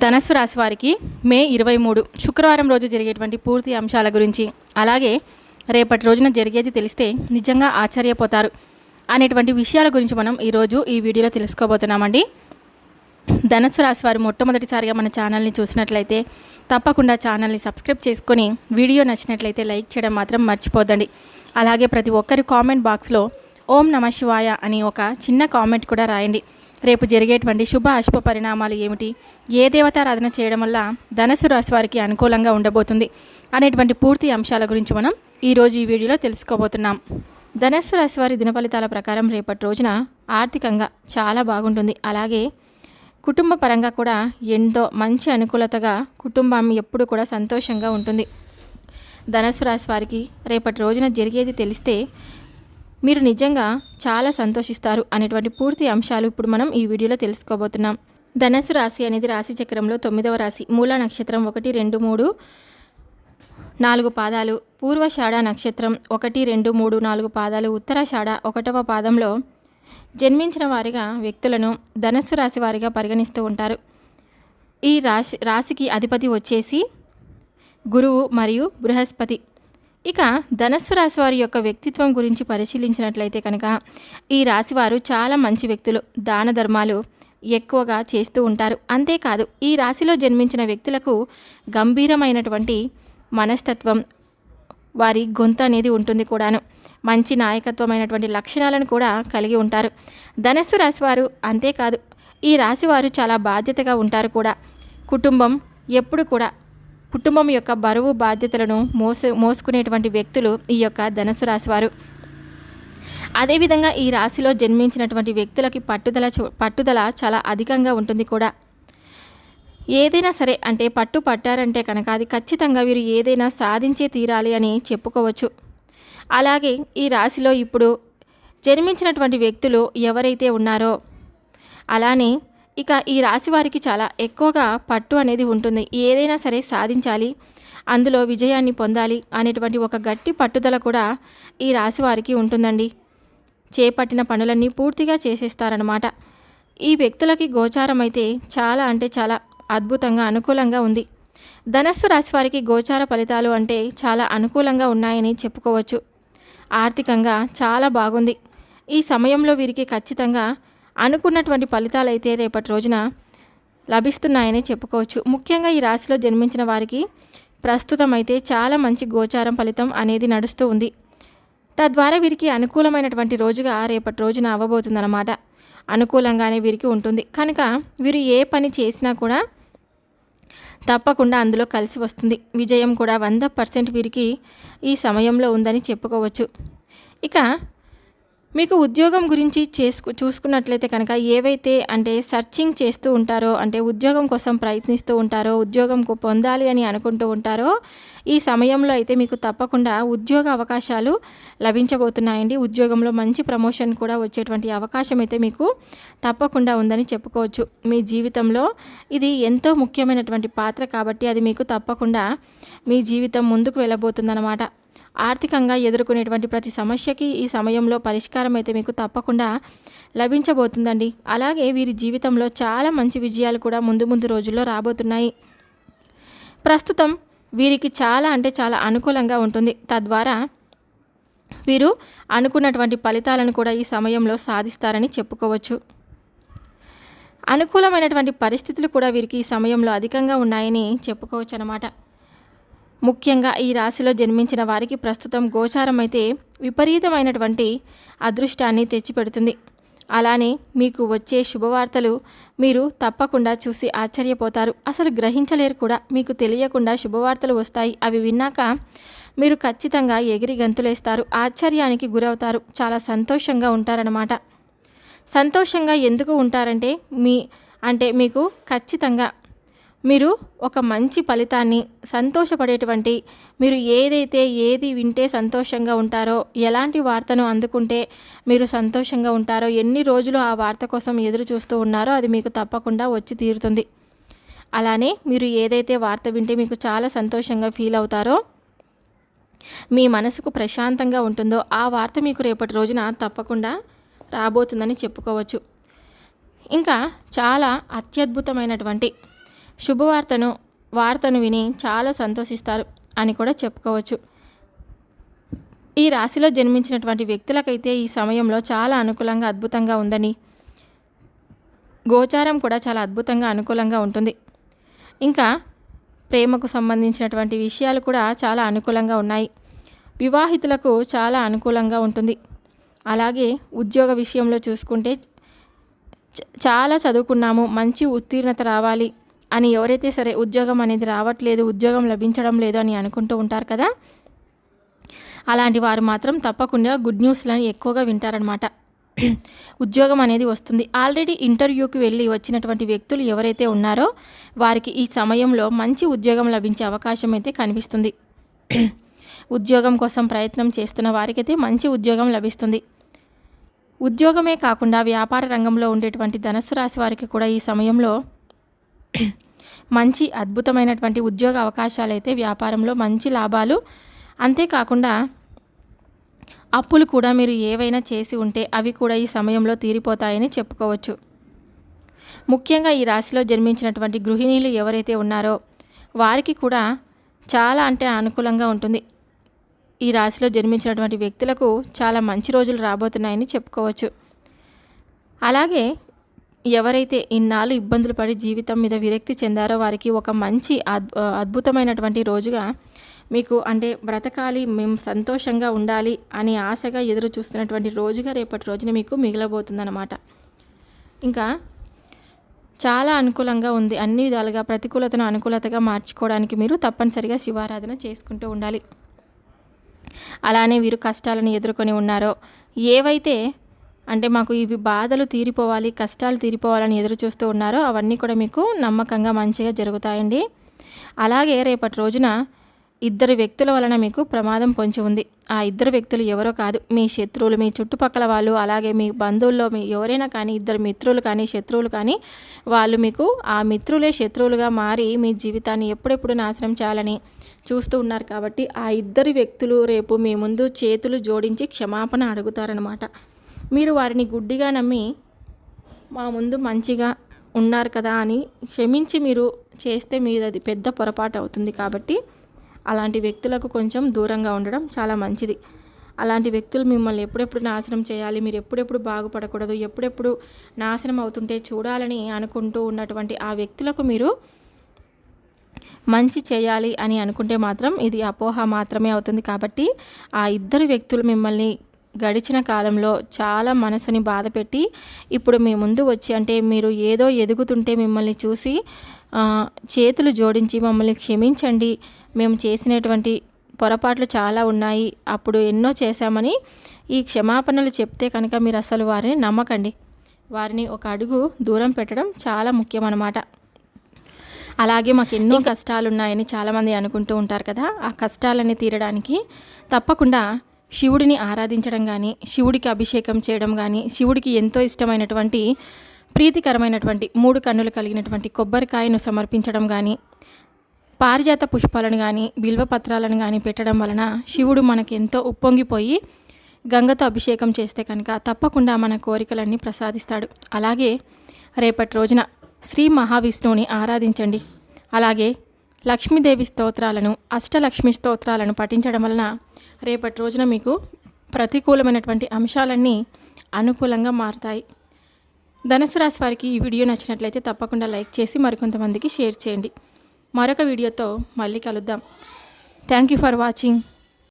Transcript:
ధనస్సు రాశి వారికి మే ఇరవై మూడు శుక్రవారం రోజు జరిగేటువంటి పూర్తి అంశాల గురించి అలాగే రేపటి రోజున జరిగేది తెలిస్తే నిజంగా ఆశ్చర్యపోతారు అనేటువంటి విషయాల గురించి మనం ఈరోజు ఈ వీడియోలో తెలుసుకోబోతున్నామండి. ధనస్సు రాశి వారు మొట్టమొదటిసారిగా మన ఛానల్ని చూసినట్లయితే తప్పకుండా ఛానల్ని సబ్స్క్రైబ్ చేసుకొని వీడియో నచ్చినట్లయితే లైక్ చేయడం మాత్రం మర్చిపోదండి అలాగే ప్రతి ఒక్కరి కామెంట్ బాక్స్లో ఓం నమ శివాయ అని ఒక చిన్న కామెంట్ కూడా రాయండి. రేపు జరిగేటువంటి శుభ అశుభ పరిణామాలు ఏమిటి? ఏ దేవతారాధన చేయడం వల్ల ధనస్సు రాశి వారికి అనుకూలంగా ఉండబోతుంది? అనేటువంటి పూర్తి అంశాల గురించి మనం ఈరోజు ఈ వీడియోలో తెలుసుకోబోతున్నాం. ధనస్సు రాశి వారి దినఫలితాల ప్రకారం రేపటి రోజున ఆర్థికంగా చాలా బాగుంటుంది. అలాగే కుటుంబ పరంగా కూడా ఎంతో మంచి అనుకూలతగా కుటుంబం ఎప్పుడు కూడా సంతోషంగా ఉంటుంది. ధనస్సు రాశి వారికి రేపటి రోజున జరిగేది తెలిస్తే మీరు నిజంగా చాలా సంతోషిస్తారు అనేటువంటి పూర్తి అంశాలు ఇప్పుడు మనం ఈ వీడియోలో తెలుసుకోబోతున్నాం. ధనస్సు రాశి అనేది రాశి చక్రంలో తొమ్మిదవ రాశి. మూల నక్షత్రం ఒకటి రెండు మూడు నాలుగు పాదాలు. పూర్వషాఢ నక్షత్రం ఒకటి రెండు మూడు నాలుగు పాదాలు. ఉత్తరాషాఢ ఒకటవ పాదంలో జన్మించిన వారిగా వ్యక్తులను ధనస్సు రాశి వారిగా పరిగణిస్తూ ఉంటారు. ఈ రాశి రాశికి అధిపతి వచ్చేసి గురువు మరియు బృహస్పతి. ఇక ధనస్సు రాశి వారి యొక్క వ్యక్తిత్వం గురించి పరిశీలించినట్లయితే కనుక ఈ రాశివారు చాలా మంచి వ్యక్తులు. దాన ధర్మాలు ఎక్కువగా చేస్తూ ఉంటారు. అంతేకాదు ఈ రాశిలో జన్మించిన వ్యక్తులకు గంభీరమైనటువంటి మనస్తత్వం వారి గొంతు అనేది ఉంటుంది కూడాను. మంచి నాయకత్వమైనటువంటి లక్షణాలను కూడా కలిగి ఉంటారు. ధనస్సు రాశివారు అంతేకాదు ఈ రాశివారు చాలా బాధ్యతగా ఉంటారు కూడా. కుటుంబం ఎప్పుడు కూడా కుటుంబం యొక్క బరువు బాధ్యతలను మోసు మోసుకునేటువంటి వ్యక్తులు ఈ యొక్క ధనస్సు రాశివారు. అదేవిధంగా ఈ రాశిలో జన్మించినటువంటి వ్యక్తులకి పట్టుదల పట్టుదల చాలా అధికంగా ఉంటుంది కూడా. ఏదైనా సరే అంటే పట్టు పట్టారంటే కనుక అది ఖచ్చితంగా వీరు ఏదైనా సాధించే తీరాలి అని చెప్పుకోవచ్చు. అలాగే ఈ రాశిలో ఇప్పుడు జన్మించినటువంటి వ్యక్తులు ఎవరైతే ఉన్నారో అలానే ఇక ఈ రాశి వారికి చాలా ఎక్కువగా పట్టు అనేది ఉంటుంది. ఏదైనా సరే సాధించాలి అందులో విజయాన్ని పొందాలి అనేటువంటి ఒక గట్టి పట్టుదల కూడా ఈ రాశి వారికి ఉంటుందండి. చేపట్టిన పనులన్నీ పూర్తిగా చేసేస్తారనమాట ఈ వ్యక్తులకి గోచారం అయితే చాలా అంటే చాలా అద్భుతంగా అనుకూలంగా ఉంది. ధనస్సు రాశి వారికి గోచార ఫలితాలు అంటే చాలా అనుకూలంగా ఉన్నాయని చెప్పుకోవచ్చు. ఆర్థికంగా చాలా బాగుంది. ఈ సమయంలో వీరికి ఖచ్చితంగా అనుకున్నటువంటి ఫలితాలు అయితే రేపటి రోజున లభిస్తున్నాయని చెప్పుకోవచ్చు. ముఖ్యంగా ఈ రాశిలో జన్మించిన వారికి ప్రస్తుతం అయితే చాలా మంచి గోచారం ఫలితం అనేది నడుస్తూ ఉంది. తద్వారా వీరికి అనుకూలమైనటువంటి రోజుగా రేపటి రోజున అవ్వబోతుందన్నమాట. అనుకూలంగానే వీరికి ఉంటుంది. కనుక వీరు ఏ పని చేసినా కూడా తప్పకుండా అందులో కలిసి వస్తుంది. విజయం కూడా వంద పర్సెంట్ వీరికి ఈ సమయంలో ఉందని చెప్పుకోవచ్చు. ఇక మీకు ఉద్యోగం గురించి చేసుకు చూసుకున్నట్లయితే కనుక ఏవైతే అంటే సర్చింగ్ చేస్తూ ఉంటారో అంటే ఉద్యోగం కోసం ప్రయత్నిస్తూ ఉంటారో ఉద్యోగం కు- పొందాలి అని అనుకుంటూ ఉంటారో ఈ సమయంలో అయితే మీకు తప్పకుండా ఉద్యోగ అవకాశాలు లభించబోతున్నాయండి. ఉద్యోగంలో మంచి ప్రమోషన్ కూడా వచ్చేటువంటి అవకాశం అయితే మీకు తప్పకుండా ఉందని చెప్పుకోవచ్చు. మీ జీవితంలో ఇది ఎంతో ముఖ్యమైనటువంటి పాత్ర కాబట్టి అది మీకు తప్పకుండా మీ జీవితం ముందుకు వెళ్ళబోతుందన్నమాట. ఆర్థికంగా ఎదుర్కొనేటువంటి ప్రతి సమస్యకి ఈ సమయంలో పరిష్కారం అయితే మీకు తప్పకుండా లభించబోతుందండి. అలాగే వీరి జీవితంలో చాలా మంచి విజయాలు కూడా ముందు ముందు రోజుల్లో రాబోతున్నాయి. ప్రస్తుతం వీరికి చాలా అంటే చాలా అనుకూలంగా ఉంటుంది. తద్వారా వీరు అనుకున్నటువంటి ఫలితాలను కూడా ఈ సమయంలో సాధిస్తారని చెప్పుకోవచ్చు. అనుకూలమైనటువంటి పరిస్థితులు కూడా వీరికి ఈ సమయంలో అధికంగా ఉన్నాయని చెప్పుకోవచ్చు అనమాట ముఖ్యంగా ఈ రాశిలో జన్మించిన వారికి ప్రస్తుతం గోచారం అయితే విపరీతమైనటువంటి అదృష్టాన్ని తెచ్చిపెడుతుంది. అలానే మీకు వచ్చే శుభవార్తలు మీరు తప్పకుండా చూసి ఆశ్చర్యపోతారు. అసలు గ్రహించలేరు కూడా. మీకు తెలియకుండా శుభవార్తలు వస్తాయి. అవి విన్నాక మీరు ఖచ్చితంగా ఎగిరి గంతులేస్తారు. ఆశ్చర్యానికి గురవుతారు. చాలా సంతోషంగా ఉంటారన్నమాట. సంతోషంగా ఎందుకు ఉంటారంటే మీ అంటే మీకు ఖచ్చితంగా మీరు ఒక మంచి ఫలితాన్ని సంతోషపడేటువంటి మీరు ఏదైతే ఏది వింటే సంతోషంగా ఉంటారో ఎలాంటి వార్తను అందుకుంటే మీరు సంతోషంగా ఉంటారో ఎన్ని రోజులు ఆ వార్త కోసం ఎదురు చూస్తూ ఉన్నారో అది మీకు తప్పకుండా వచ్చి తీరుతుంది. అలానే మీరు ఏదైతే వార్త వింటే మీకు చాలా సంతోషంగా ఫీల్ అవుతారో మీ మనసుకు ప్రశాంతంగా ఉంటుందో ఆ వార్త మీకు రేపటి రోజున తప్పకుండా రాబోతుందని చెప్పుకోవచ్చు. ఇంకా చాలా అత్యద్భుతమైనటువంటి శుభవార్తను వార్తను విని చాలా సంతోషిస్తారు అని కూడా చెప్పుకోవచ్చు. ఈ రాశిలో జన్మించినటువంటి వ్యక్తులకైతే ఈ సమయంలో చాలా అనుకూలంగా అద్భుతంగా ఉందని గోచారం కూడా చాలా అద్భుతంగా అనుకూలంగా ఉంటుంది. ఇంకా ప్రేమకు సంబంధించినటువంటి విషయాలు కూడా చాలా అనుకూలంగా ఉన్నాయి. వివాహితులకు చాలా అనుకూలంగా ఉంటుంది. అలాగే ఉద్యోగ విషయంలో చూసుకుంటే చ- చాలా చదువుకున్నాము మంచి ఉత్తీర్ణత రావాలి అని ఎవరైతే సరే ఉద్యోగం అనేది రావట్లేదు ఉద్యోగం లభించడం లేదు అని అనుకుంటూ ఉంటారు కదా? అలాంటి వారు మాత్రం తప్పకుండా గుడ్ న్యూస్లను ఎక్కువగా వింటారనమాట ఉద్యోగం అనేది వస్తుంది. ఆల్రెడీ ఇంటర్వ్యూకి వెళ్ళి వచ్చినటువంటి వ్యక్తులు ఎవరైతే ఉన్నారో వారికి ఈ సమయంలో మంచి ఉద్యోగం లభించే అవకాశం అయితే కనిపిస్తుంది. ఉద్యోగం కోసం ప్రయత్నం చేస్తున్న వారికైతే మంచి ఉద్యోగం లభిస్తుంది. ఉద్యోగమే కాకుండా వ్యాపార రంగంలో ఉండేటువంటి ధనస్సు రాశి వారికి కూడా ఈ సమయంలో మంచి అద్భుతమైనటువంటి ఉద్యోగ అవకాశాలు అయితే వ్యాపారంలో మంచి లాభాలు. అంతేకాకుండా అప్పులు కూడా మీరు ఏవైనా చేసి ఉంటే అవి కూడా ఈ సమయంలో తీరిపోతాయని చెప్పుకోవచ్చు. ముఖ్యంగా ఈ రాశిలో జన్మించినటువంటి గృహిణీలు ఎవరైతే ఉన్నారో వారికి కూడా చాలా అంటే అనుకూలంగా ఉంటుంది. ఈ రాశిలో జన్మించినటువంటి వ్యక్తులకు చాలా మంచి రోజులు రాబోతున్నాయని చెప్పుకోవచ్చు. అలాగే ఎవరైతే ఇన్నాళ్ళు ఇబ్బందులు పడి జీవితం మీద విరక్తి చెందారో వారికి ఒక మంచి అద్భుతమైనటువంటి రోజుగా మీకు అంటే బ్రతకాలి మేము సంతోషంగా ఉండాలి అని ఆశగా ఎదురు చూస్తున్నటువంటి రోజుగా రేపటి రోజున మీకు మిగిలబోతుందన్నమాట. ఇంకా చాలా అనుకూలంగా ఉంది. అన్ని విధాలుగా ప్రతికూలతను అనుకూలతగా మార్చుకోవడానికి మీరు తప్పనిసరిగా శివారాధన చేసుకుంటూ ఉండాలి. అలానే వీరు కష్టాలను ఎదుర్కొని ఉన్నారో ఏవైతే అంటే మాకు ఇవి బాధలు తీరిపోవాలి కష్టాలు తీరిపోవాలని ఎదురు చూస్తూ ఉన్నారో అవన్నీ కూడా మీకు నమ్మకంగా మంచిగా జరుగుతాయండి. అలాగే రేపటి రోజున ఇద్దరు వ్యక్తుల వలన మీకు ప్రమాదం పొంచి ఉంది. ఆ ఇద్దరు వ్యక్తులు ఎవరో కాదు మీ శత్రువులు మీ చుట్టుపక్కల వాళ్ళు అలాగే మీ బంధువుల్లో మీ ఎవరైనా కానీ ఇద్దరు మిత్రులు కానీ శత్రువులు కానీ వాళ్ళు మీకు ఆ మిత్రులే శత్రువులుగా మారి మీ జీవితాన్ని ఎప్పుడెప్పుడు నాశనం చేయాలని చూస్తూ ఉన్నారు కాబట్టి ఆ ఇద్దరు వ్యక్తులు రేపు మీ ముందు చేతులు జోడించి క్షమాపణ అడుగుతారనమాట మీరు వారిని గుడ్డిగా నమ్మి మా ముందు మంచిగా ఉన్నారు కదా అని క్షమించి మీరు చేస్తే మీది అది పెద్ద పొరపాటు అవుతుంది కాబట్టి అలాంటి వ్యక్తులకు కొంచెం దూరంగా ఉండడం చాలా మంచిది. అలాంటి వ్యక్తులు మిమ్మల్ని ఎప్పుడెప్పుడు నాశనం చేయాలి మీరు ఎప్పుడెప్పుడు బాగుపడకూడదు ఎప్పుడెప్పుడు నాశనం అవుతుంటే చూడాలని అనుకుంటూ ఉన్నటువంటి ఆ వ్యక్తులకు మీరు మంచి చేయాలి అని అనుకుంటే మాత్రం ఇది అపోహ మాత్రమే అవుతుంది కాబట్టి ఆ ఇద్దరు వ్యక్తులు మిమ్మల్ని గడిచిన కాలంలో చాలా మనసుని బాధపెట్టి ఇప్పుడు మీ ముందు వచ్చి అంటే మీరు ఏదో ఎదుగుతుంటే మిమ్మల్ని చూసి చేతులు జోడించి మమ్మల్ని క్షమించండి. మేము చేసినటువంటి పొరపాట్లు చాలా ఉన్నాయి. అప్పుడు ఎన్నో చేశామని ఈ క్షమాపణలు చెప్తే కనుక మీరు అసలు వారిని నమ్మకండి. వారిని ఒక అడుగు దూరం పెట్టడం చాలా ముఖ్యం అన్నమాట అలాగే మాకు ఎన్నో కష్టాలు ఉన్నాయని చాలామంది అనుకుంటూ ఉంటారు కదా ఆ కష్టాలని తీరడానికి తప్పకుండా శివుడిని ఆరాధించడం కానీ శివుడికి అభిషేకం చేయడం కానీ శివుడికి ఎంతో ఇష్టమైనటువంటి ప్రీతికరమైనటువంటి మూడు కన్నులు కలిగినటువంటి కొబ్బరికాయను సమర్పించడం కానీ పారిజాత పుష్పాలను కానీ బిల్వపత్రాలను కానీ పెట్టడం వలన శివుడు మనకు ఎంతో ఉప్పొంగిపోయి గంగతో అభిషేకం చేస్తే కనుక తప్పకుండా మన కోరికలన్నీ ప్రసాదిస్తాడు. అలాగే రేపటి రోజున శ్రీ మహావిష్ణువుని ఆరాధించండి. అలాగే లక్ష్మీదేవి స్తోత్రాలను అష్టలక్ష్మి స్తోత్రాలను పఠించడం వలన రేపటి రోజున మీకు ప్రతికూలమైనటువంటి అంశాలన్నీ అనుకూలంగా మారుతాయి. ధనుసు రాశి వారికి ఈ వీడియో నచ్చినట్లయితే తప్పకుండా లైక్ చేసి మరికొంతమందికి షేర్ చేయండి. మరొక వీడియోతో మళ్ళీ కలుద్దాం. Thank you for watching.